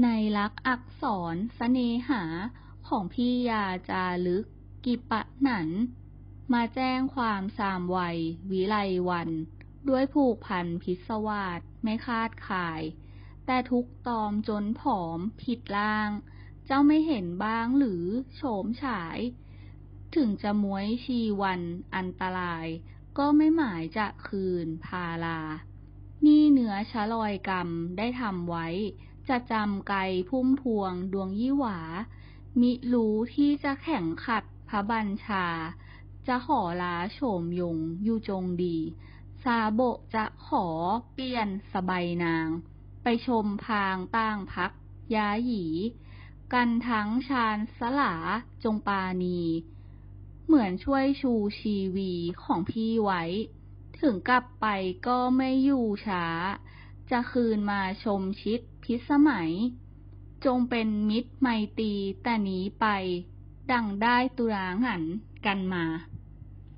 ในลักษณ์อักษรเสน่หาของพี่ยาจารึก กิปะหนัน มาแจ้งความสามวัย วิไลวัน ด้วยผูกพันพิศวาสไม่คาดขาย แต่ทุกตอมจนผอมผิดล่าง เจ้าไม่เห็นบ้างหรือโฉมฉาย ถึงจะมวยชีวันอันตราย ก็ไม่หมายจะคืนพาลา อชะลอยกรรมได้ทำไว้ จะจำไกลพุ่มพวงดวงยี่หวา มิรู้ที่จะแข่งขัดพระบัญชา จะขอลาโฉมยงอยู่จงดี ซาโบจะขอเปลี่ยนสบายนาง ไปชมพางต่างพัก ยาหยี กันทั้งชาญสลาจงปานี เหมือนช่วยชูชีวีของพี่ไว้ ถึงกลับไปก็ไม่อยู่ช้า จะคืนมาชมชิดพิสมัย จงเป็นมิตรไมตรีแต่หนีไป ดังได้ตุราหันกันมา